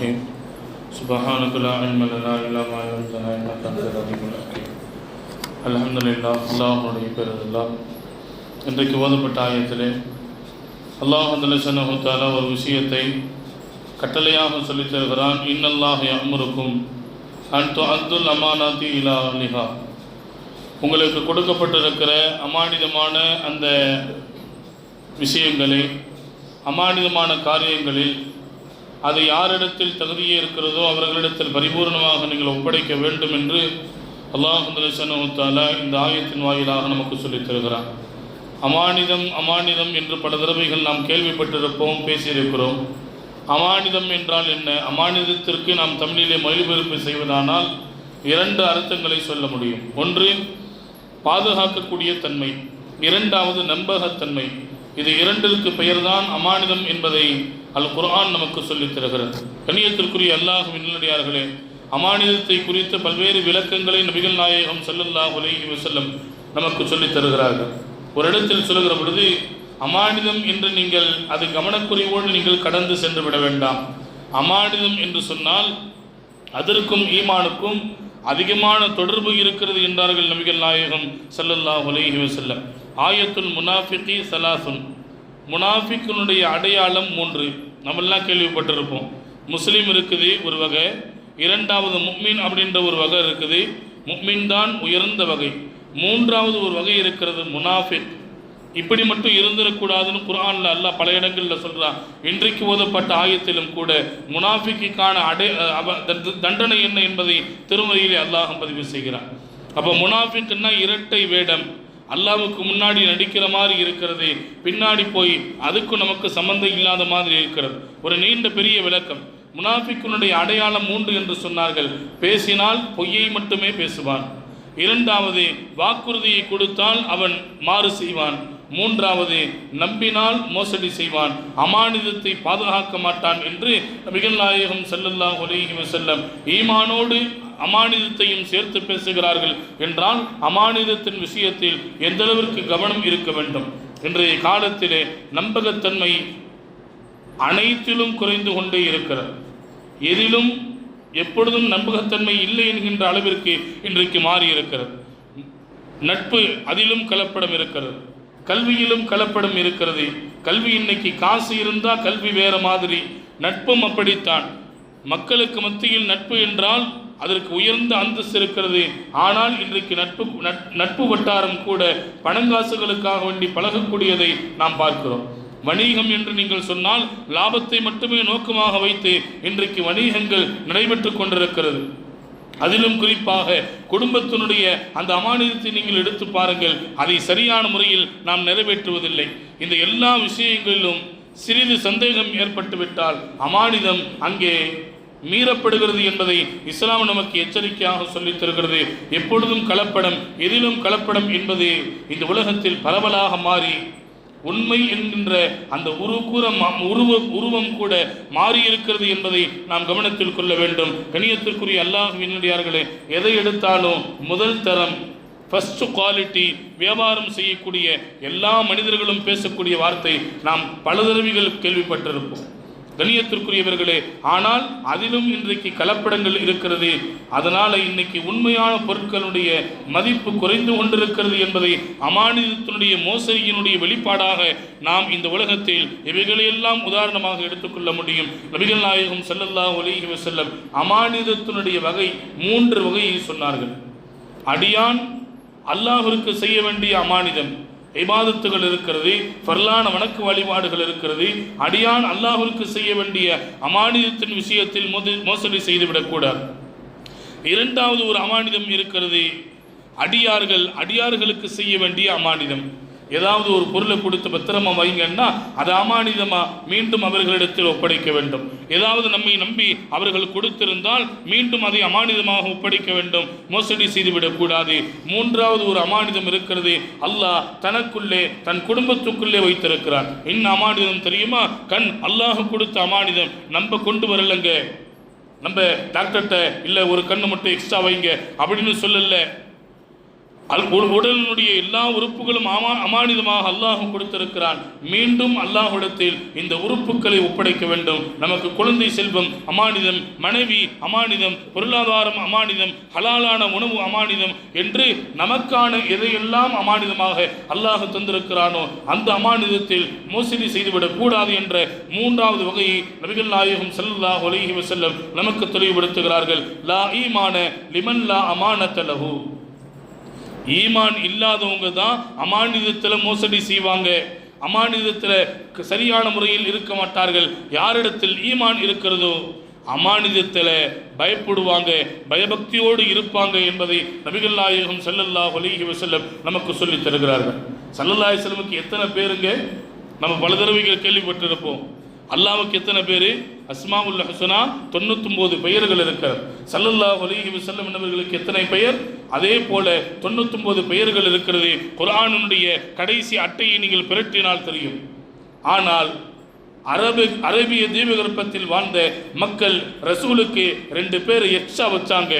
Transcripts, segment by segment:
الرحيم سبحانك لا علم لنا إلا ما علمتنا إنك أنت العليم الحكيم الحمد لله அல்லாஹுடைய பெருதெல்லாம் இன்றைக்கு ஓதப்பட்ட ஆயத்திலே அல்லாஹ் தலசனஹு தாலா ஒரு விஷயத்தை கட்டளையாக சொல்லித் தருகிறான் இன்னல்லாஹ் அமருக்கும் அன்து அப்துல் அமானாத்தி இலா அலிஹா உங்களுக்கு கொடுக்கப்பட்டிருக்கிற அமானிதமான அந்த விஷயங்களை அமானிதமான காரியங்களில் அது யாரிடத்தில் தகுதியே இருக்கிறதோ அவர்களிடத்தில் பரிபூர்ணமாக நீங்கள் ஒப்படைக்க வேண்டும் என்று அல்லாஹுல்லாலா இந்த ஆயத்தின் வாயிலாக நமக்கு சொல்லித் தருகிறார் அமானிதம் அமானிதம் என்று பல தடவைகள் நாம் கேள்விப்பட்டிருப்போம் பேசியிருக்கிறோம். அமானிதம் என்றால் என்ன? அமானிதத்திற்கு நாம் தமிழிலே மொழிபெயர்ப்பு செய்வதானால் இரண்டு அர்த்தங்களை சொல்ல முடியும். ஒன்று பாதுகாக்கக்கூடிய தன்மை. இரண்டாவது நம்பகத்தன்மை. இது இரண்டிற்கு பெயர்தான் அமானிதம் என்பதை அல் குரான் நமக்கு சொல்லித் தருகிறது. கண்ணியத்திற்குரிய அல்லாஹ் நல்லடியார்களே அமானிதத்தை குறித்த பல்வேறு விளக்கங்களை நபிகள் நாயகம் செல்லல்லா உலகி வசல்லம் நமக்கு சொல்லித் தருகிறார்கள். ஒரு இடத்தில் சொல்லுகிற பொழுது அமானிதம் என்று நீங்கள் அது கவனக்குறைவோடு நீங்கள் கடந்து சென்று விட வேண்டாம். அமானிதம் என்று சொன்னால் அதற்கும் ஈமானுக்கும் அதிகமான தொடர்பு இருக்கிறது என்றார்கள் நபிகள் நாயகம் ஸல்லல்லாஹு உலகி வசல்லம் ஆயத்துல் முனாஃபிகி சலாசுன். முனாஃபிக்கினுடைய அடையாளம் மூன்று. நம்மெல்லாம் கேள்விப்பட்டிருப்போம். முஸ்லீம் இருக்குது ஒரு வகை இரண்டாவது முக்மீன் அப்படின்ற ஒரு வகை இருக்குது. முக்மீன் தான் உயர்ந்த வகை. மூன்றாவது ஒரு வகை இருக்கிறது முனாஃபிக். இப்படி மட்டும் இருந்துடக்கூடாதுன்னு குரானில் அல்லாஹ் பல இடங்களில் சொல்கிறான் இன்றைக்கு ஓதப்பட்ட ஆயத்திலும் கூட முனாஃபிக்கான அடை அவ தண்டனை என்ன என்பதை திருமறையிலே அல்லாஹ் பதிவு செய்கிறான். அப்போ முனாஃபிக்குன்னா இரட்டை வேடம். அல்லாவுக்கு முன்னாடி நடிக்கிற மாதிரி இருக்கிறது பின்னாடி போய் அதுக்கும் நமக்கு சம்பந்தம் இல்லாத மாதிரி இருக்கிறது. ஒரு நீண்ட பெரிய விளக்கம். முனாஃபிக்குனுடைய அடையாளம் மூன்று என்று சொன்னார்கள். பேசினால் பொய்யை மட்டுமே பேசுவான். இரண்டாவது வாக்குறுதியை கொடுத்தால் அவன் மாறு செய்வான். மூன்றாவது நம்பினால் மோசடி செய்வான் அமானிதத்தை பாதுகாக்க மாட்டான் என்று நபிகள் நாயகம் செல்லல்லா ஒலிஹி வசல்லம் ஈமானோடு அமானிதத்தையும் சேர்த்து பேசுகிறார்கள் என்றால் அமானிதத்தின் விஷயத்தில் எந்த அளவிற்கு கவனம் இருக்க வேண்டும்? இன்றைய காலத்திலே நம்பகத்தன்மை அனைத்திலும் குறைந்து கொண்டே இருக்கிறது. எதிலும் எப்பொழுதும் நம்பகத்தன்மை இல்லை என்கின்ற அளவிற்கு இன்றைக்கு மாறி இருக்கிறது நட்பு அதிலும் கலப்படம் இருக்கிறது. கல்வியிலும் கலப்படம் இருக்கிறது. கல்வி இன்னைக்கு காசு இருந்தால் கல்வி வேற மாதிரி. நட்பும் அப்படித்தான். மக்களுக்கு மத்தியில் நட்பு என்றால் அதற்கு உயர்ந்த அந்தஸ்து இருக்கிறது. ஆனால் இன்றைக்கு நட்பு நட்- நட்பு வட்டாரம் கூட பணங்காசுகளுக்காக வேண்டி பழகக்கூடியதை நாம் பார்க்கிறோம். வணிகம் என்று நீங்கள் சொன்னால் லாபத்தை மட்டுமே நோக்கமாக வைத்து இன்றைக்கு வணிகங்கள் நடைபெற்று கொண்டிருக்கிறது. அதிலும் குறிப்பாக குடும்பத்தினுடைய அந்த அமானிதத்தை நீங்கள் எடுத்து பாருங்கள். அதை சரியான முறையில் நாம் நிறைவேற்றுவதில்லை. இந்த எல்லா விஷயங்களிலும் சிறிது சந்தேகம் ஏற்பட்டுவிட்டால் அமானிதம் அங்கே மீறப்படுகிறது என்பதை இஸ்லாம் நமக்கு எச்சரிக்கையாக சொல்லித் தருகிறது. எப்பொழுதும் கலப்படம் எதிலும் கலப்படம் என்பது இந்த உலகத்தில் பரவலாக மாறி உண்மை என்கின்ற அந்த உருக்கூற உருவ உருவம் கூட மாறியிருக்கிறது என்பதை நாம் கவனத்தில் கொள்ள வேண்டும். கணியத்திற்குரிய அல்லாஹ்வினுடையார்களே எதை எடுத்தாலும் முதல் தரம் ஃபர்ஸ்ட் குவாலிட்டி வியாபாரம் செய்யக்கூடிய எல்லா மனிதர்களும் பேசக்கூடிய வார்த்தை நாம் பல தடவைகள் கேள்விப்பட்டிருப்போம். கணியத்திற்குரியவர்களே ஆனால் அதிலும் இன்றைக்கு கலப்படங்கள் இருக்கிறது. அதனால இன்னைக்கு உண்மையான பொருட்களுடைய மதிப்பு குறைந்து கொண்டிருக்கிறது என்பதை அமானிதத்தினுடைய மோசடியினுடைய வெளிப்பாடாக நாம் இந்த உலகத்தில் இவைகளையெல்லாம் உதாரணமாக எடுத்துக்கொள்ள முடியும். நபிகள் நாயகம் செல்லல்லா ஒலிஹி வசல்லம் அமானிதத்தினுடைய வகை மூன்று வகையை சொன்னார்கள். அடியான் அல்லாஹிற்கு செய்ய வேண்டிய அமானிதம். இபாதத்துகள் இருக்கிறது பரலான வணக்க வழிபாடுகள் இருக்கிறது அடியான் அல்லாஹிற்கு செய்ய வேண்டிய அமானிதத்தின் விஷயத்தில் மோதி மோசடி செய்துவிடக்கூடாது இரண்டாவது ஒரு அமானிதம் இருக்கிறது அடியார்கள் அடியார்களுக்கு செய்ய வேண்டிய அமானிதம். ஏதாவது ஒரு பொருளை கொடுத்து பத்திரமா வைங்கன்னா அது அமானிதமா மீண்டும் அவர்களிடத்தில் ஒப்படைக்க வேண்டும். ஏதாவது நம்மை நம்பி அவர்கள் கொடுத்திருந்தால் மீண்டும் அதை அமானிதமாக ஒப்படைக்க வேண்டும். மோசடி செய்துவிடக்கூடாது மூன்றாவது ஒரு அமானிதம் இருக்கிறது. அல்லாஹ் தனக்குள்ளே தன் குடும்பத்துக்குள்ளே வைத்திருக்கிறார் என்ன அமானிதம் தெரியுமா? கண் அல்லாஹ் கொடுத்த அமானிதம். நம்ம கொண்டு வரலங்க. நம்ம டாக்டர்கிட்ட இல்லை ஒரு கண்ணு மட்டும் எக்ஸ்ட்ரா வைங்க. அப்படின்னு சொல்லல. அல் உ- உடலினுடைய எல்லா உறுப்புகளும் அமா அமானிதமாக அல்லாஹ் கொடுத்திருக்கிறான். மீண்டும் அல்லாஹுடத்தில் இந்த உறுப்புகளை ஒப்படைக்க வேண்டும். நமக்கு குழந்தை செல்வம் அமானிதம் மனைவி அமானிதம் பொருளாதாரம் அமானிதம் ஹலாலான உணவு அமானிதம் என்று நமக்கான எதையெல்லாம் அமானிதமாக அல்லாஹ் தந்திருக்கிறானோ அந்த அமானிதத்தில் மோசடி செய்துவிடக் கூடாது என்ற மூன்றாவது வகையை நபிகள் நாயகம் ஸல்லல்லாஹு அலைஹி வசல்லம் நமக்கு தெளிவுபடுத்துகிறார்கள். லா ஈமான லிமன் லா அமானத ஈமான் இல்லாதவங்க தான் அமானிதத்தில் மோசடி செய்வாங்க. அமானிதத்தில் சரியான முறையில் இருக்க மாட்டார்கள். யாரிடத்தில் ஈமான் இருக்கிறதோ அமானிதத்தில் பயப்படுவாங்க பயபக்தியோடு இருப்பாங்க என்பதை நபிகள் நாயகம் ஸல்லல்லாஹு அலைஹி நமக்கு சொல்லித் தருகிறார்கள். சல்லல்லாய் செல்லமுக்கு எத்தனை பேருங்க? நம்ம பல தடவைகள் கேள்விப்பட்டிருப்போம். அல்லாவுக்கு எத்தனை பேர்? அஸ்மாவுல் ஹசனா தொண்ணூத்தொன்பது பெயர்கள் இருக்கிறது. சல்லல்லாஹு ஒலிஹி வசல்லம் என்பவர்களுக்கு எத்தனை பெயர்? அதே போல தொண்ணூத்தொம்போது பெயர்கள் இருக்கிறது. குரானுடைய கடைசி அட்டையை நீங்கள் பிரட்டினால் தெரியும். ஆனால் அரபு அரேபிய தீபகற்பத்தில் வாழ்ந்த மக்கள் ரசூலுக்கு ரெண்டு பேர் எக்ஸ்ட்ரா வச்சாங்க.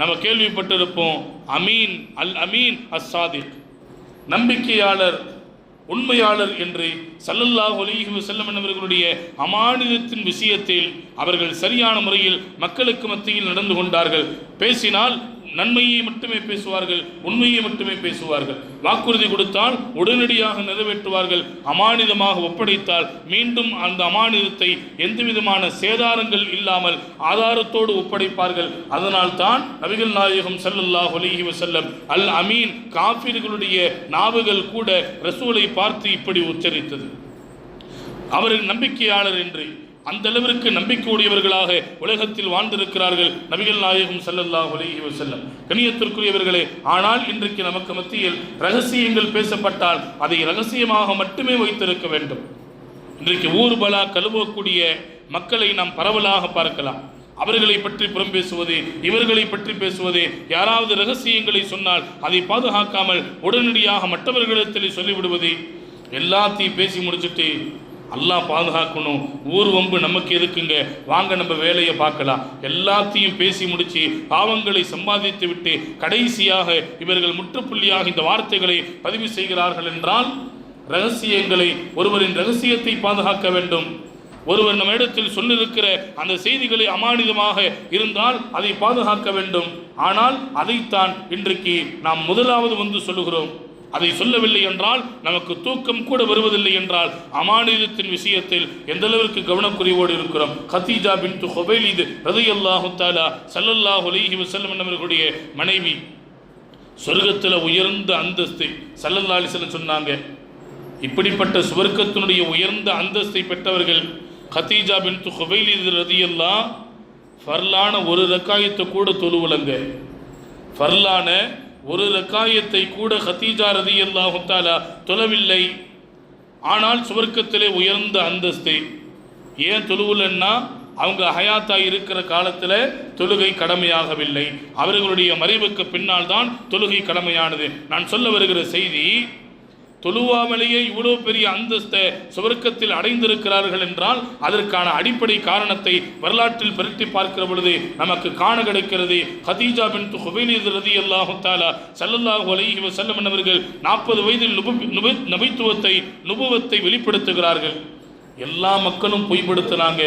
நம்ம கேள்விப்பட்டிருப்போம் அமீன் அல் அமீன் அஸ் சாதிக் நம்பிக்கையாளர் உண்மையாளர் என்று சல்லல்லாஹ் ஒலிஹி செல்லம் என்பவர்களுடைய அமானிதத்தின் விஷயத்தில் அவர்கள் சரியான முறையில் மக்களுக்கு மத்தியில் நடந்து கொண்டார்கள். பேசினால் நன்மையை மட்டுமே பேசுவார்கள் உண்மையை மட்டுமே பேசுவார்கள். வாக்குறுதி கொடுத்தால் உடனடியாக நிறைவேற்றுவார்கள். அமானிதமாக ஒப்படைத்தால் மீண்டும் அந்த அமானிதத்தை எந்தவிதமான சேதாரங்கள் இல்லாமல் ஆதாரத்தோடு ஒப்படைப்பார்கள். அதனால் தான் நபிகள் நாயகம் ஸல்லல்லாஹு அலைஹி வசல்லம் அல் அமீன் காஃபிர்களுடைய நாவுகள் கூட ரசூலை பார்த்து இப்படி உச்சரித்தது. அவரின் நம்பிக்கையாளர் என்று அந்த அளவிற்கு நம்பிக்கையுடையவர்களாக உலகத்தில் வாழ்ந்திருக்கிறார்கள் நபிகள் நாயகம் செல்லல்லா உலகி செல்லம் கணியத்திற்குரியவர்களே ஆனால் இன்றைக்கு நமக்கு மத்தியில் ரகசியங்கள் பேசப்பட்டால் அதை ரகசியமாக மட்டுமே வைத்திருக்க வேண்டும். இன்றைக்கு ஊர்பலா கழுவக்கூடிய மக்களை நாம் பரவலாக பார்க்கலாம். அவர்களை பற்றி புறம் பேசுவது இவர்களை பற்றி பேசுவது யாராவது ரகசியங்களை சொன்னால் அதை பாதுகாக்காமல் உடனடியாக மற்றவர்களிடத்தில் சொல்லிவிடுவது. எல்லாத்தையும் பேசி முடிச்சுட்டு அல்லாஹ் பாதுகாக்கணும். ஊர் வம்பு நமக்கு எதுக்குங்க? வாங்க நம்ம வேலையை பார்க்கலாம். எல்லாத்தையும் பேசி முடிச்சு பாவங்களை சம்பாதித்து விட்டு கடைசியாக இவர்கள் முற்றுப்புள்ளியாக இந்த வார்த்தைகளை பதிவு செய்கிறார்கள் என்றால் ரகசியங்களை ஒருவரின் ரகசியத்தை பாதுகாக்க வேண்டும். ஒருவர் நம்ம இடத்தில் சொல்லிருக்கிற அந்த செய்திகளை அமானிதமாக இருந்தால் அதை பாதுகாக்க வேண்டும். ஆனால் அதைத்தான் இன்றைக்கு நாம் முதலாவது வந்து சொல்லுகிறோம். அதை சொல்லவில்லை என்றால் நமக்கு தூக்கம் கூட வருவதில்லை என்றால் அமானிதத்தின் விஷயத்தில் எந்த அளவிற்கு கவனக்குறைவோடு இருக்கிறோம்? கத்தீஜா பின் ஹுபைலிது ரதையல்லாஹு தாலா சல்லல்லாஹ் அலைஹி வசல்லம் அவர்களுடைய மனைவி சொர்க்கத்தில் உயர்ந்த அந்தஸ்தை சல்லல்லா அலிஸ்லம் சொன்னாங்க. இப்படிப்பட்ட சுவர்க்கத்தினுடைய உயர்ந்த அந்தஸ்தை பெற்றவர்கள் கத்தீஜா பின் து ஹுபைலிது ரதியல்லா ஃபர்லான ஒரு ரக்காயத்தை கூட தொழுவலங்க ஃபர்லான ஒரு ரக்காயத்தை கூட ஹத்தீஜா ரதி அல்லாஹுத்தாலா தொழவில்லை ஆனால் சுவர்க்கத்திலே உயர்ந்த அந்தஸ்து. ஏன் தொழுவுலன்னா அவங்க ஹயாத்தா இருக்கிற காலத்தில் தொழுகை கடமையாகவில்லை. அவர்களுடைய மறைவுக்கு பின்னால் தான் தொழுகை கடமையானது. நான் சொல்ல வருகிற செய்தி தொழுவாமலேயே இவ்வளோ பெரிய அந்தஸ்தை சுவர்க்கத்தில் அடைந்திருக்கிறார்கள் என்றால் அதற்கான அடிப்படை காரணத்தை வரலாற்றில் பிரட்டி பார்க்கிற பொழுது நமக்கு காண கிடைக்கிறது. ஹதீஜா பின் ஹுபைலிது ரதி அல்லாஹு தாலா சல்லல்லாஹு அலைஹி வசல்லம் அவர்கள் நாற்பது வயதில் நுபு நபித்துவத்தை நுபுவத்தை வெளிப்படுத்துகிறார்கள். எல்லா மக்களும் பொய்படுத்தினாங்க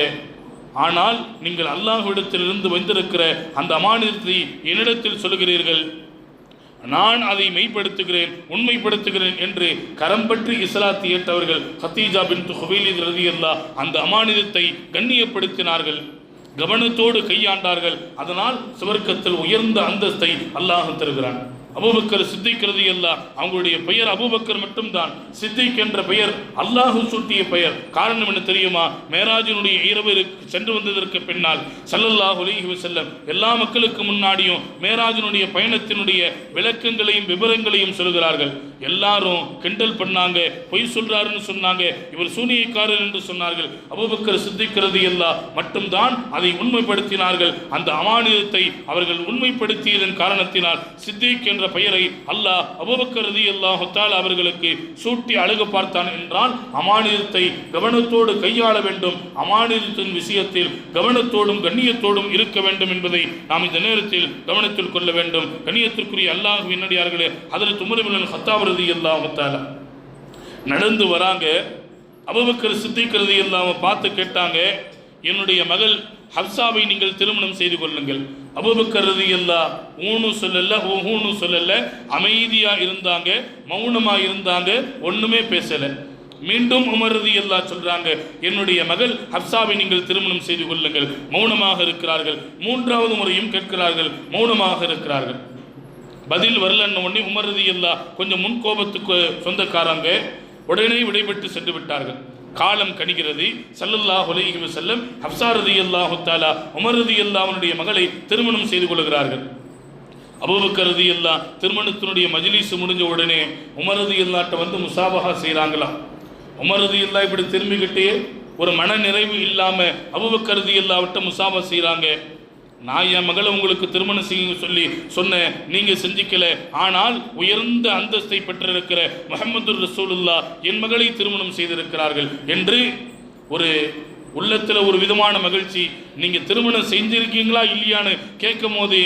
ஆனால் நீங்கள் அல்லாஹ்விடத்திலிருந்து வந்திருக்கிற அந்த அமானிதத்தை என்னிடத்தில் சொல்கிறீர்கள். நான் அதை மெய்ப்படுத்துகிறேன் உண்மைப்படுத்துகிறேன் என்று கரம் பற்றி இஸ்லாத்தி ஏற்றவர்கள் ஹத்தீஜா பின் ஹுபைலித் ரதியல்லா அந்த அமானிதத்தை கண்ணியப்படுத்தினார்கள் கவனத்தோடு கையாண்டார்கள். அதனால் சுவர்க்கத்தில் உயர்ந்த அந்தஸ்தை அல்லாஹ் தருகிறான். அபூபக்கர் சித்திக்கிறது எல்லாம் அவங்களுடைய பெயர் அபூபக்கர் மட்டும்தான். சித்திக் என்ற பெயர் அல்லாஹு சூட்டிய பெயர். காரணம் என்ன தெரியுமா? மேராஜினுடைய இரவு சென்று வந்ததற்கு பின்னால் சல்லல்லாஹ் உலகி செல்லம் எல்லா மக்களுக்கு முன்னாடியும் மேராஜினுடைய பயணத்தினுடைய விளக்கங்களையும் விவரங்களையும் சொல்கிறார்கள். எல்லாரும் கிண்டல் பண்ணாங்க பொய் சொல்றாருன்னு சொன்னாங்க. இவர் சூனியக்காரர் என்று சொன்னார்கள். அபூபக்கர் சித்திக்கிறது எல்லாம் மட்டும்தான் அதை உண்மைப்படுத்தினார்கள். அந்த அமானியத்தை அவர்கள் உண்மைப்படுத்தியதன் காரணத்தினால் சித்திக் என்ற என்ற பெயரை அல்லாஹ் அபுபக்கர் அல்லாஹத்தால் அவர்களுக்கு சூட்டி அழகு பார்த்தான் என்றால் அமானிதத்தை கவனத்தோடு கையாள வேண்டும். அமானிதத்தின் விஷயத்தில் கவனத்தோடும் கண்ணியத்தோடும் இருக்க வேண்டும் என்பதை நாம் இந்த நேரத்தில் கவனத்தில் கொள்ள வேண்டும். கண்ணியத்திற்குரிய அல்லாஹ் விண்ணடியார்களே அதில் துமரிபுலன் ஹத்தாவரதி அல்லாஹத்தால நடந்து வராங்க. அபுபக்கர் சித்திக்கிறது இல்லாமல் பார்த்து கேட்டாங்க என்னுடைய மகள் ஹப்சாவை நீங்கள் திருமணம் செய்து கொள்ளுங்கள். அபுபக்கர் எல்லா ஊனு சொல்லல ஓ ஊனு சொல்லல அமைதியாக இருந்தாங்க மௌனமாக இருந்தாங்க ஒன்றுமே பேசலை. மீண்டும் உமர் எல்லா சொல்றாங்க என்னுடைய மகள் ஹப்சாவை நீங்கள் திருமணம் செய்து கொள்ளுங்கள். மௌனமாக இருக்கிறார்கள். மூன்றாவது முறையும் கேட்கிறார்கள் மௌனமாக இருக்கிறார்கள். பதில் வரலன்னு உடனே உமர் எல்லா கொஞ்சம் முன்கோபத்துக்கு சொந்தக்காரங்க உடனே விடைபெற்று சென்று விட்டார்கள். காலம் கணிகிறது. சல்லல்லாஹு அலைஹி வஸல்லம் ஹப்சா ரதியல்லாஹு தாலா உமர் ரதியல்லாஹுடைய மகளை திருமணம் செய்து கொள்கிறார்கள். அபூபக்கர் ரதியல்லா திருமணத்தினுடைய மஜ்லிஸ் முடிஞ்ச உடனே உமர் இல்லாட்ட வந்து முசாபகா செய்கிறாங்களாம் உமர் இல்லா இப்படி திரும்பிக்கிட்டே ஒரு மன நிறைவு இல்லாமல் அபூபக்கர் இல்லாவிட்ட முசாபா செய்கிறாங்க நான் என் மகளை உங்களுக்கு திருமணம் செய்ய சொல்லி சொன்னேன் நீங்கள் செஞ்சிக்கல. ஆனால் உயர்ந்த அந்தஸ்தை பெற்றிருக்கிற முகமது ரசூலுல்லா என் மகளை திருமணம் செய்திருக்கிறார்கள் என்று ஒரு உள்ளத்தில் ஒரு விதமான மகிழ்ச்சி. நீங்கள் திருமணம் செஞ்சிருக்கீங்களா இல்லையான்னு கேட்கும் போது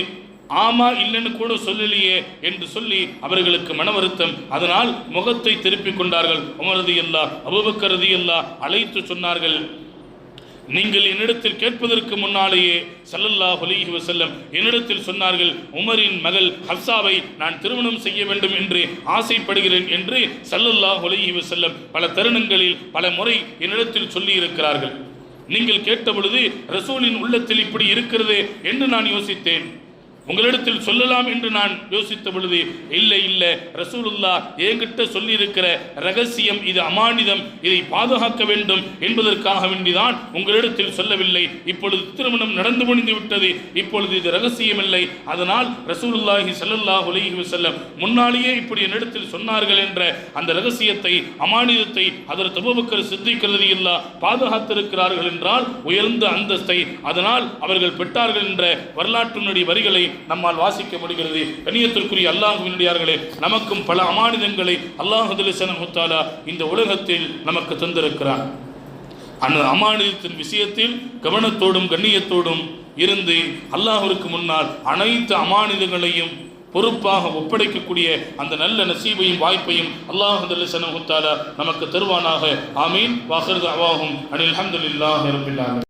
ஆமா இல்லைன்னு கூட சொல்லலையே என்று சொல்லி அவர்களுக்கு மன வருத்தம். அதனால் முகத்தை திருப்பிக் கொண்டார்கள். உமரது இல்லா அபுபக்கரதி அல்லா அழைத்து சொன்னார்கள் நீங்கள் என்னிடத்தில் கேட்பதற்கு முன்னாலேயே சல்லல்லா ஹொலிஹி செல்லம் என்னிடத்தில் சொன்னார்கள் உமரின் மகள் ஹப்சாவை நான் திருமணம் செய்ய வேண்டும் என்று ஆசைப்படுகிறேன் என்று சல்லல்லா ஹொலிஹி செல்லம் பல தருணங்களில் பல முறை என்னிடத்தில் சொல்லி இருக்கிறார்கள் நீங்கள் கேட்ட பொழுது ரசூலின் உள்ளத்தில் இப்படி இருக்கிறது என்று நான் யோசித்தேன். உங்களிடத்தில் சொல்லலாம் என்று நான் யோசித்த பொழுது இல்லை இல்லை ரசூலுல்லா என்கிட்ட சொல்லியிருக்கிற ரகசியம் இது அமானிதம் இதை பாதுகாக்க வேண்டும் என்பதற்காக வேண்டிதான் உங்களிடத்தில் சொல்லவில்லை. இப்பொழுது திருமணம் நடந்து முடிந்து விட்டது இப்பொழுது இது ரகசியம் இல்லை அதனால் ரசூலுல்லாஹி சல்லல்லா உலகி செல்லம் முன்னாலேயே இப்படி என்னிடத்தில் சொன்னார்கள் என்ற அந்த ரகசியத்தை அமானிதத்தை அதற்கு அபூபக்கர் சித்திக்கிறது இல்லா பாதுகாத்திருக்கிறார்கள் என்றால் உயர்ந்த அந்தஸ்தை அதனால் அவர்கள் பெற்றார்கள் என்ற வரலாற்றினுடைய வரிகளை நம்மால் வாசிக்க முடிகிறது. கண்ணியத்திற்குரிய அல்லாஹுவினுடையார்களே நமக்கும் பல அமானிதங்களை அல்லாஹுதலிசனமுத்தாலா இந்த உலகத்தில் நமக்கு தந்திருக்கிறார் அந்த அமானிதத்தின் விஷயத்தில் கவனத்தோடும் கண்ணியத்தோடும் இருந்து அல்லாஹிற்கு முன்னால் அனைத்து அமானிதங்களையும் பொறுப்பாக ஒப்படைக்கக்கூடிய அந்த நல்ல நசீபையும் வாய்ப்பையும் அல்லாஹ் நமக்கு தருவானாக. ஆமீன். வாஹர் அவாகும் அனில் அஹமதுல்லாஹ்